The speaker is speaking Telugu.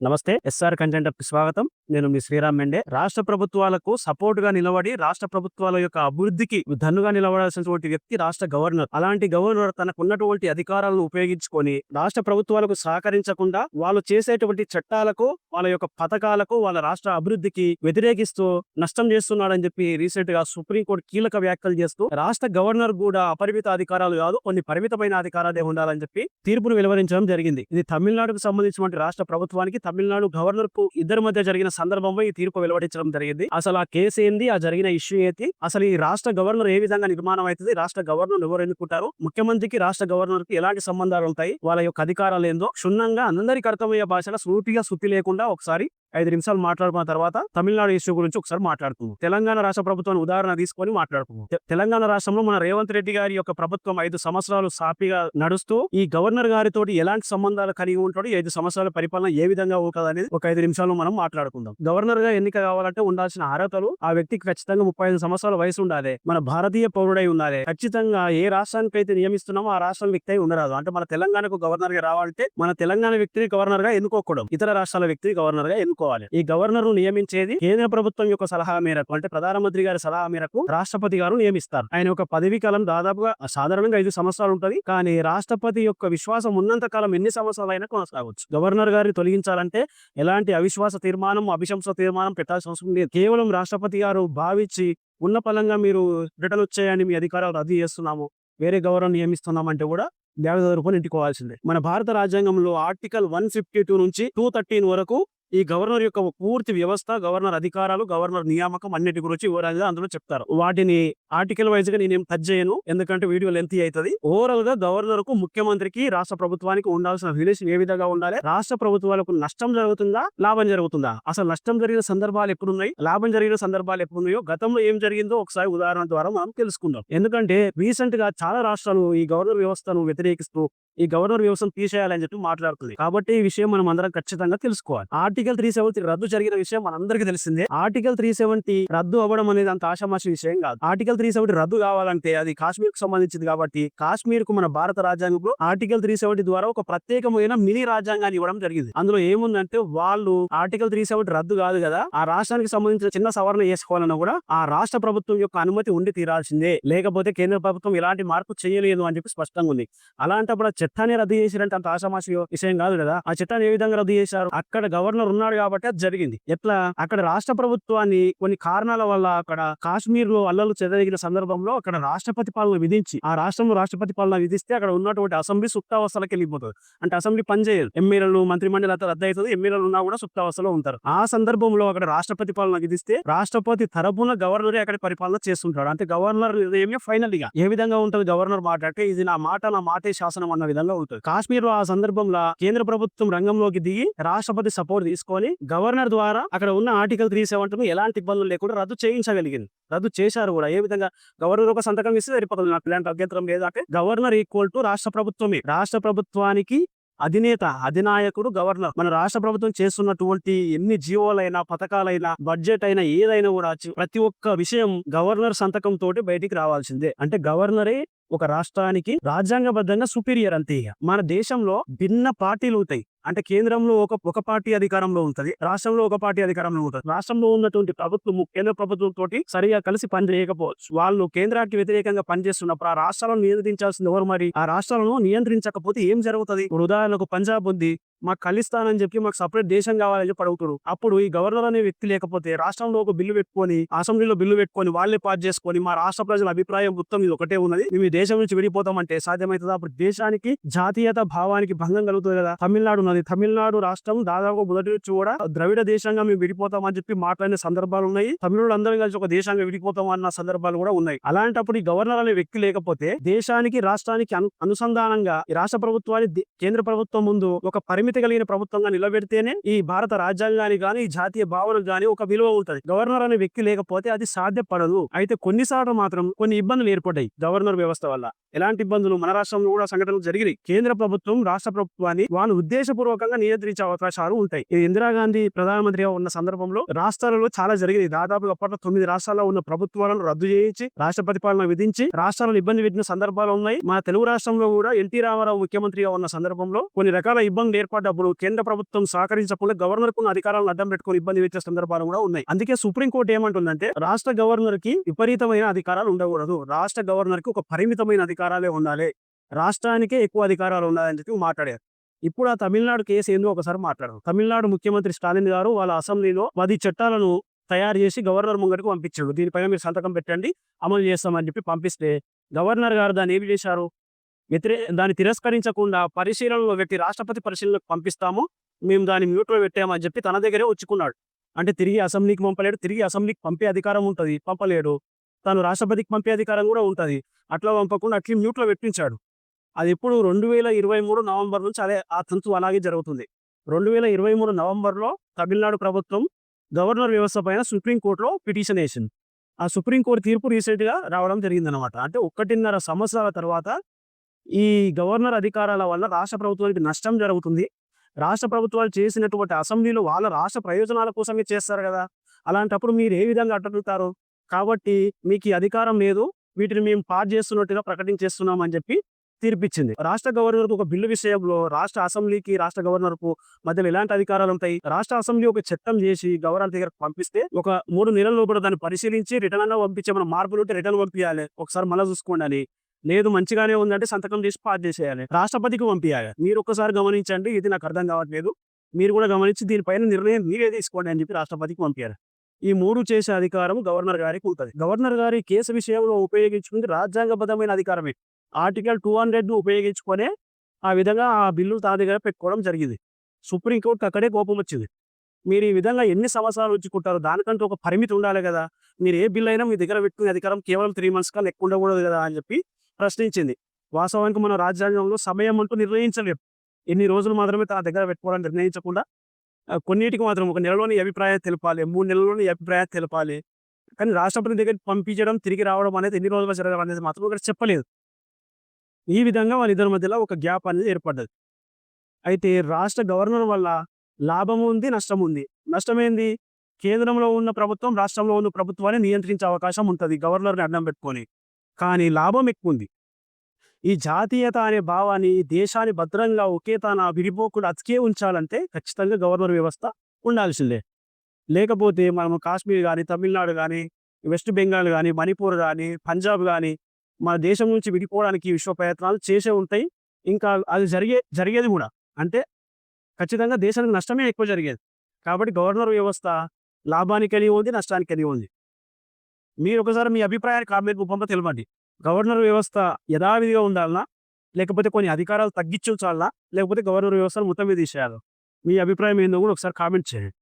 నమస్తే ఎస్ఆర్ కంటెంట్ స్వాగతం. నేను మీ శ్రీరామ్ మెండే. రాష్ట్ర ప్రభుత్వాలకు సపోర్ట్గా నిలబడి రాష్ట్ర ప్రభుత్వాల యొక్క అభివృద్ధికి దన్నుగా నిలబడాల్సినటువంటి వ్యక్తి రాష్ట్ర గవర్నర్. అలాంటి గవర్నర్ తనకు ఉన్నటువంటి అధికారాలను ఉపయోగించుకొని రాష్ట్ర ప్రభుత్వాలకు సహకరించకుండా వాళ్ళు చేసేటువంటి చట్టాలకు వాళ్ళ యొక్క పథకాలకు వాళ్ళ రాష్ట్ర అభివృద్ధికి వ్యతిరేకిస్తూ నష్టం చేస్తున్నాడని చెప్పి రీసెంట్గా సుప్రీంకోర్టు కీలక వ్యాఖ్యలు చేస్తూ రాష్ట్ర గవర్నర్ కూడా అపరిమిత అధికారాలు కాదు కొన్ని పరిమితమైన అధికారాలే ఉండాలని చెప్పి తీర్పును వెలువరించడం జరిగింది. ఇది తమిళనాడుకు సంబంధించినటువంటి రాష్ట్ర ప్రభుత్వానికి తమిళనాడు గవర్నర్కు ఇద్దరి మధ్య జరిగిన సందర్భంలో ఈ తీర్పు వెలువడించడం జరిగింది. అసలు ఆ కేసు ఏంది? ఆ జరిగిన ఇష్యూ ఏంటి? అసలు ఈ రాష్ట్ర గవర్నర్ ఏ విధంగా నిర్మాణం అవుతుంది? రాష్ట్ర గవర్నర్ ఎవరు ఎన్నుకుంటారు? ముఖ్యమంత్రికి రాష్ట్ర గవర్నర్కి ఎలాంటి సంబంధాలు ఉంటాయి? వాళ్ళ యొక్క అధికారాలు ఏందో క్షుణ్ణంగా అందరికీ అర్థమయ్యే భాషలో సూటిగా సుత్తి లేకుండా ఒకసారి ఐదు నిమిషాలు మాట్లాడుకున్న తర్వాత తమిళనాడు ఇష్యూ గురించి ఒకసారి మాట్లాడుకుందాం. తెలంగాణ రాష్ట్ర ప్రభుత్వాన్ని ఉదాహరణ తీసుకొని మాట్లాడుకుందాం. తెలంగాణ రాష్ట్రంలో మన రేవంత్ రెడ్డి గారి యొక్క ప్రభుత్వం ఐదు సంవత్సరాలు సాఫీగా నడుస్తూ ఈ గవర్నర్ గారితో ఎలాంటి సంబంధాలు కలిగి ఉంటాడు ఐదు సంవత్సరాల పరిపాలన ఏ విధంగా ఉంటుంది అనేది ఒక ఐదు నిమిషాలు మనం మాట్లాడుకుందాం. గవర్నర్గా ఎన్నిక కావాలంటే ఉండాల్సిన అర్హతలు ఆ వ్యక్తికి ఖచ్చితంగా ముప్పై ఐదు సంవత్సరాల వయసు ఉండాలి. మన భారతీయ పౌరుడై ఉండాలి. ఖచ్చితంగా ఏ రాష్ట్రానికి అయితే నియమిస్తున్నామో ఆ రాష్ట్రం వ్యక్తి అయి ఉండరాదు. అంటే మన తెలంగాణకు గవర్నర్గా రావాలంటే మన తెలంగాణ వ్యక్తిని గవర్నర్గా ఎన్నుకోకూడదు. ఇతర రాష్ట్రాల వ్యక్తిని గవర్నర్గా ఎన్నుకోవాలి ఈ గవర్నర్ నియమించేది కేంద్ర ప్రభుత్వం యొక్క సలహా మేరకు అంటే ప్రధానమంత్రి గారి సలహా మేరకు రాష్ట్రపతి గారు నియమిస్తారు. ఆయన యొక్క పదవి కాలం దాదాపుగా సాధారణంగా ఐదు సంవత్సరాలు ఉంటది. కానీ రాష్ట్రపతి యొక్క విశ్వాసం ఉన్నంత కాలం ఎన్ని సంవత్సరాలు అయినా కొనసాగవచ్చు. గవర్నర్ గారిని తొలగించాలంటే ఎలాంటి అవిశ్వాస తీర్మానం అభిశంస తీర్మానం పెట్టాల్సిన అవసరం లేదు. కేవలం రాష్ట్రపతి గారు భావించి ఉన్న పలంగా మీరు రిటర్న్ వచ్చాయని మీ అధికారాలు రద్దు చేస్తున్నాము వేరే గవర్నర్ నియమిస్తున్నామంటే కూడా దేవదారు రూపాయలు ఇంటికోవాల్సిందే మన భారత రాజ్యాంగంలో ఆర్టికల్ వన్ ఫిఫ్టీ టూ నుంచి టూ థర్టీన్ వరకు ఈ గవర్నర్ యొక్క పూర్తి వ్యవస్థ గవర్నర్ అధికారాలు గవర్నర్ నియామకం అన్నిటి గురించి వివరంగా అందులో చెప్తారు. వాటిని ఆర్టికల్ వైజ్గా నేనేం టచ్ చేయను. ఎందుకంటే వీడియో లెంత్ అవుతుంది. ఓవరాల్గా గవర్నర్కు ముఖ్యమంత్రికి రాష్ట్ర ప్రభుత్వానికి ఉండాల్సిన రిలేషన్ ఏ విధంగా ఉండాలి? రాష్ట్ర ప్రభుత్వాలకు నష్టం జరుగుతుందా? లాభం జరుగుతుందా? అసలు నష్టం జరిగిన సందర్భాలు ఎప్పుడున్నాయి లాభం జరిగిన సందర్భాలు ఎప్పుడున్నాయో గతంలో ఏం జరిగిందో ఒకసారి ఉదాహరణ ద్వారా మనం తెలుసుకుందాం. ఎందుకంటే రీసెంట్గా చాలా రాష్ట్రాలు ఈ గవర్నర్ వ్యవస్థను వ్యతిరేకిస్తూ ఈ గవర్నర్ వ్యవస్థను తీసేయాలని చెప్పి మాట్లాడుతుంది. కాబట్టి ఈ విషయం మనం అందరం ఖచ్చితంగా తెలుసుకోవాలి. ఆర్టికల్ త్రీ సెవెంటీ రద్దు జరిగిన విషయం మనందరికీ తెలిసిందే. ఆర్టికల్ త్రీ సెవెంటీ రద్దు అవ్వడం అనేది అంత ఆషామాషి విషయం కాదు. ఆర్టికల్ త్రీ సెవెంటీ రద్దు కావాలంటే అది కాశ్మీర్కు సంబంధించింది కాబట్టి కాశ్మీర్కు మన భారత రాజ్యాంగంలో ఆర్టికల్ త్రీ సెవెంటీ ద్వారా ఒక ప్రత్యేకమైన మినీ రాజ్యాంగాన్ని ఇవ్వడం జరిగింది. అందులో ఏముందంటే వాళ్ళు ఆర్టికల్ త్రీ సెవెంటీ రద్దు కాదు కదా ఆ రాష్ట్రానికి సంబంధించిన చిన్న సవరణ చేసుకోవాలన్నా కూడా ఆ రాష్ట్ర ప్రభుత్వం యొక్క అనుమతి ఉండి తీరాల్సిందే. లేకపోతే కేంద్ర ప్రభుత్వం ఎలాంటి మార్పు చేయలేదు అని చెప్పి స్పష్టంగా ఉంది. అలాంటప్పుడు చట్టాన్ని రద్దు చేసిరంటే అంత ఆషామాషి విషయం కాదు కదా. ఆ చట్టాన్ని ఏ విధంగా రద్దు చేశారు? అక్కడ గవర్నర్ ఉన్నాడు కాబట్టి అది జరిగింది. ఎట్లా? అక్కడ రాష్ట్ర ప్రభుత్వాన్ని కొన్ని కారణాల వల్ల అక్కడ కాశ్మీర్లో అల్లలు చెదరిగిన సందర్భంలో అక్కడ రాష్ట్రపతి పాలన విధించి ఆ రాష్ట్రంలో రాష్ట్రపతి పాలన విధిస్తే అక్కడ ఉన్నటువంటి అసెంబ్లీ సుప్తావస్థలకి వెళ్ళిపోతుంది అంటే అసెంబ్లీ పనిచేయదు ఎమ్మెల్యేలు మంత్రిమండలి అంతా రద్దు అవుతుంది. ఎమ్మెల్యేలు ఉన్నా కూడా సుప్తావస్థలో ఉంటారు. ఆ సందర్భంలో అక్కడ రాష్ట్రపతి పాలన విధిస్తే రాష్ట్రపతి తరపున గవర్నరే అక్కడ పరిపాలన చేస్తుంటాడు. అంటే గవర్నర్ ఏమి ఫైనల్గా ఏ విధంగా ఉంటుంది గవర్నర్ మాట అంటే ఇది నా మాట నా మాటే శాసనం అన్న విధంగా ఉంటుంది. కాశ్మీర్లో ఆ సందర్భంలో కేంద్ర ప్రభుత్వం రంగంలోకి దిగి రాష్ట్రపతి సపోర్ట్ తీసుకొని గవర్నర్ ద్వారా అక్కడ ఉన్న ఆర్టికల్ త్రీ సెవెంటీ ఎలాంటి ఇబ్బందులు లేకుండా రద్దు చేయించగలిగింది. రద్దు చేశారు కూడా. ఏ విధంగా? గవర్నర్ ఒక సంతకం ఇస్తే సరిపోతుంది. నాకు ఇలాంటి అభ్యంతరం లేదు అంటే గవర్నర్ ఈక్వల్ టు రాష్ట్ర ప్రభుత్వమే. రాష్ట్ర ప్రభుత్వానికి అధినేత అధినాయకుడు గవర్నర్ మన రాష్ట్ర ప్రభుత్వం చేస్తున్నటువంటి ఎన్ని జీవోలైనా పథకాలైనా బడ్జెట్ అయినా ఏదైనా కూడా ప్రతి ఒక్క విషయం గవర్నర్ సంతకం తోటి బయటికి రావాల్సిందే. అంటే గవర్నరే ఒక రాష్ట్రానికి రాజ్యాంగబద్ధంగా సుపీరియర్ అంతే మన దేశంలో భిన్న పార్టీలు ఉంటాయి. అంటే కేంద్రంలో ఒక ఒక పార్టీ అధికారంలో ఉంటది. రాష్ట్రంలో ఒక పార్టీ అధికారంలో ఉంటది. రాష్ట్రంలో ఉన్నటువంటి ప్రభుత్వం కేంద్ర ప్రభుత్వం తోటి సరిగా కలిసి పనిచేయకపోవచ్చు. వాళ్ళు కేంద్రానికి వ్యతిరేకంగా పనిచేస్తున్నప్పుడు ఆ రాష్ట్రాలను నియంత్రించాల్సింది ఎవరు మరి? ఆ రాష్ట్రాలను నియంత్రించకపోతే ఏం జరుగుతుంది? ఇప్పుడు ఉదాహరణకు పంజాబ్ ఉంది. మాకు ఖలిస్తాన్ చెప్పి మాకు సపరేట్ దేశం కావాలని చెప్పి అడుగుతారు అప్పుడు ఈ గవర్నర్ అనే వ్యక్తి లేకపోతే రాష్ట్రంలో ఒక బిల్లు పెట్టుకొని అసెంబ్లీలో బిల్లు పెట్టుకొని వాళ్ళే పాస్ చేసుకొని మా రాష్ట్ర ప్రజల అభిప్రాయం మొత్తం ఇది ఒకటే ఉన్నది. మేము ఈ దేశం నుంచి విడిపోతామంటే సాధ్యమవుతుందా? అప్పుడు దేశానికి జాతీయత భావానికి భంగం కలుగుతుంది కదా. తమిళనాడు ఉన్నది. తమిళనాడు రాష్ట్రం దాదాపు మొదటి నుంచి కూడా ద్రవిడ దేశంగా మేము విడిపోతామని చెప్పి మాట్లాడిన సందర్భాలు ఉన్నాయి. తమిళుడు అందరం కలిసి ఒక దేశంగా విడిపోతాం అన్న సందర్భాలు కూడా ఉన్నాయి. అలాంటప్పుడు ఈ గవర్నర్ అనే వ్యక్తి లేకపోతే దేశానికి రాష్ట్రానికి అనుసంధానంగా ఈ రాష్ట్ర ప్రభుత్వాన్ని కేంద్ర ప్రభుత్వం ముందు ఒక పరిమితి కలిగిన ప్రభుత్వంగా నిలబెడితేనే ఈ భారత రాజ్యాంగానికి గాని ఈ జాతీయ భావనకు గాని ఒక విలువ ఉంటది. గవర్నర్ అనే వ్యక్తి లేకపోతే అది సాధ్యపడదు. అయితే కొన్నిసార్లు మాత్రం కొన్ని ఇబ్బందులు ఏర్పడ్డాయి గవర్నర్ వ్యవస్థ వల్ల. ఎలాంటి ఇబ్బందులు? మన రాష్ట్రంలో కూడా సంఘటనలు జరిగినాయి. కేంద్ర ప్రభుత్వం రాష్ట్ర ప్రభుత్వాన్ని వాళ్ళు ఉద్దేశపూర్వకంగా నియంత్రించే అవకాశాలు ఉంటాయి. ఇది ఇందిరాగాంధీ ప్రధానమంత్రిగా ఉన్న సందర్భంలో రాష్ట్రాలలో చాలా జరిగింది దాదాపు అప్పట్లో తొమ్మిది రాష్ట్రాల్లో ఉన్న ప్రభుత్వాలను రద్దు చేయించి రాష్ట్ర పాలన విధించి రాష్ట్రాలను ఇబ్బంది పెట్టిన సందర్భాలు ఉన్నాయి. మన తెలుగు రాష్ట్రంలో కూడా ఎన్టీ రామారావు ముఖ్యమంత్రిగా ఉన్న సందర్భంలో కొన్ని రకాల ఇబ్బందులు ఏర్పాటు డబ్బులు కేంద్ర ప్రభుత్వం సహకరించకుండా గవర్నర్కు అధికారాలను అడ్డం పెట్టుకుని ఇబ్బంది పెట్టే సందర్భాలు కూడా ఉన్నాయి. అందుకే సుప్రీంకోర్టు ఏమంటుందంటే రాష్ట్ర గవర్నర్కి విపరీతమైన అధికారాలు ఉండకూడదు. రాష్ట్ర గవర్నర్కి ఒక పరిమితమైన అధికారాలే ఉండాలి. రాష్ట్రానికే ఎక్కువ అధికారాలు ఉండాలని చెప్పి మాట్లాడారు. ఇప్పుడు ఆ తమిళనాడు కేసు ఏందో ఒకసారి మాట్లాడారు తమిళనాడు ముఖ్యమంత్రి స్టాలిన్ గారు వాళ్ళ అసెంబ్లీలో పది చట్టాలను తయారు చేసి గవర్నర్ ముంగటికి పంపించాడు దీనిపైన మీరు సంతకం పెట్టండి అమలు చేస్తామని చెప్పి పంపిస్తే గవర్నర్ గారు దాన్ని ఏమి చేశారు? వ్యతిరే దాన్ని తిరస్కరించకుండా పరిశీలనలో వ్యక్తి రాష్ట్రపతి పరిశీలనకు పంపిస్తాము మేము దాన్ని మ్యూట్లో పెట్టామని చెప్పి తన దగ్గరే వచ్చుకున్నాడు అంటే తిరిగి అసెంబ్లీకి పంపలేడు తిరిగి అసెంబ్లీకి పంపే అధికారం ఉంటుంది పంపలేడు. తను రాష్ట్రపతికి పంపే అధికారం కూడా ఉంటుంది. అట్లా పంపకుండా అట్లే మ్యూట్లో పెట్టించాడు. అది ఎప్పుడు రెండు వేల ఇరవై మూడు నవంబర్ నుంచి అదే ఆ తంతు అలాగే జరుగుతుంది. రెండు వేల ఇరవై మూడు నవంబర్లో తమిళనాడు ప్రభుత్వం గవర్నర్ వ్యవస్థ పైన సుప్రీంకోర్టులో పిటిషన్ వేసింది ఆ సుప్రీంకోర్టు తీర్పు రీసెంట్గా రావడం జరిగిందనమాట అంటే ఒకటిన్నర సంవత్సరాల తర్వాత ఈ గవర్నర్ అధికారాల వల్ల రాష్ట్ర ప్రభుత్వానికి నష్టం జరుగుతుంది. రాష్ట్ర ప్రభుత్వాలు చేసినటువంటి అసెంబ్లీలో వాళ్ళ రాష్ట్ర ప్రయోజనాల కోసమే చేస్తారు కదా. అలాంటప్పుడు మీరు ఏ విధంగా అడ్డుకుంటారు? కాబట్టి మీకు ఈ అధికారం లేదు. వీటిని మేము పాస్ చేస్తున్నట్టుగా ప్రకటించేస్తున్నాం అని చెప్పి తీర్పిచ్చింది. రాష్ట్ర గవర్నర్కు ఒక బిల్లు విషయంలో రాష్ట్ర అసెంబ్లీకి రాష్ట్ర గవర్నర్కు మధ్యలో ఎలాంటి అధికారాలు ఉంటాయి? రాష్ట్ర అసెంబ్లీ ఒక చట్టం చేసి గవర్నర్ దగ్గరకు పంపిస్తే ఒక మూడు నెలల లోపల దాన్ని పరిశీలించి రిటర్న్ అన్న పంపించే మన మార్పులు ఉంటే రిటర్న్ పంపించాలి ఒకసారి మళ్ళీ చూసుకోండి అని లేదు మంచిగానే ఉందంటే సంతకం చేసి పాస్ చేసేయాలి. రాష్ట్రపతికి పంపించాలి మీరు ఒక్కసారి గమనించండి ఇది నాకు అర్థం కావట్లేదు. మీరు కూడా గమనించి దీనిపైన నిర్ణయం మీరే తీసుకోండి అని చెప్పి రాష్ట్రపతికి పంపించారు ఈ మూడు చేసే అధికారం గవర్నర్ గారికి ఉంటుంది. గవర్నర్ గారి కేసు విషయంలో ఉపయోగించుకుంది రాజ్యాంగబద్ధమైన అధికారమే. ఆర్టికల్ టూ హండ్రెడ్ను ఉపయోగించుకొనే ఆ విధంగా ఆ బిల్లు తా దగ్గర పెట్టుకోవడం జరిగింది. సుప్రీంకోర్టుకి అక్కడే కోపం వచ్చింది. మీరు ఈ విధంగా ఎన్ని సంవత్సరాలు ఉంచుకుంటారు దానికంటే ఒక పరిమితి ఉండాలి కదా. మీరు ఏ బిల్ అయినా మీ దగ్గర పెట్టుకునే అధికారం కేవలం త్రీ మంత్స్ కన్నా ఎక్కువ ఉండకూడదు కదా అని చెప్పి ప్రశ్నించింది. వాస్తవానికి మన రాజ్యాంగంలో సమయం అంటూ నిర్ణయించలేదు ఎన్ని రోజులు మాత్రమే తన దగ్గర పెట్టుకోవడానికి నిర్ణయించకుండా కొన్నిటికి మాత్రం ఒక నెలలోని అభిప్రాయం తెలపాలి మూడు నెలలోని అభిప్రాయం తెలపాలి. కానీ రాష్ట్రపతి దగ్గర పంపించడం తిరిగి రావడం అనేది ఎన్ని రోజులు జరగడం అనేది మాత్రం ఇక్కడ చెప్పలేదు. ఈ విధంగా వాళ్ళిద్దరి మధ్యలో ఒక గ్యాప్ అనేది ఏర్పడ్డది. అయితే రాష్ట్ర గవర్నర్ వల్ల లాభం ఉంది నష్టం ఉంది? నష్టమేంది? కేంద్రంలో ఉన్న ప్రభుత్వం రాష్ట్రంలో ఉన్న ప్రభుత్వాన్ని నియంత్రించే అవకాశం ఉంటుంది. గవర్నర్ని అడ్డం పెట్టుకొని. కానీ లాభం ఎక్కువ ఉంది ఈ జాతీయత అనే భావాన్ని దేశాన్ని భద్రంగా ఒకే తన విడిపోకుండా అతికే ఉంచాలంటే ఖచ్చితంగా గవర్నర్ వ్యవస్థ ఉండాల్సిందే. లేకపోతే మనం కాశ్మీర్ కానీ తమిళనాడు కానీ వెస్ట్ బెంగాల్ కానీ మణిపూర్ కానీ పంజాబ్ కానీ మన దేశం నుంచి విడిపోవడానికి విశ్వ ప్రయత్నాలు చేసే ఉంటాయి. ఇంకా అది జరిగే జరిగేది కూడా. అంటే ఖచ్చితంగా దేశానికి నష్టమే ఎక్కువ జరిగేది. కాబట్టి గవర్నర్ వ్యవస్థ లాభానికి కలిగి ఉంది నష్టానికి కలిగి ఉంది. మీరు ఒకసారి మీ అభిప్రాయాన్ని కామెంట్ రూపంలో తెలపండి. గవర్నర్ వ్యవస్థ యథావిధిగా ఉండాలనా? లేకపోతే కొన్ని అధికారాలు తగ్గించాలా లేకపోతే గవర్నర్ వ్యవస్థను మొత్తం మీద తీసేయాలా? మీ అభిప్రాయం ఏందో కూడా ఒకసారి కామెంట్ చేయండి.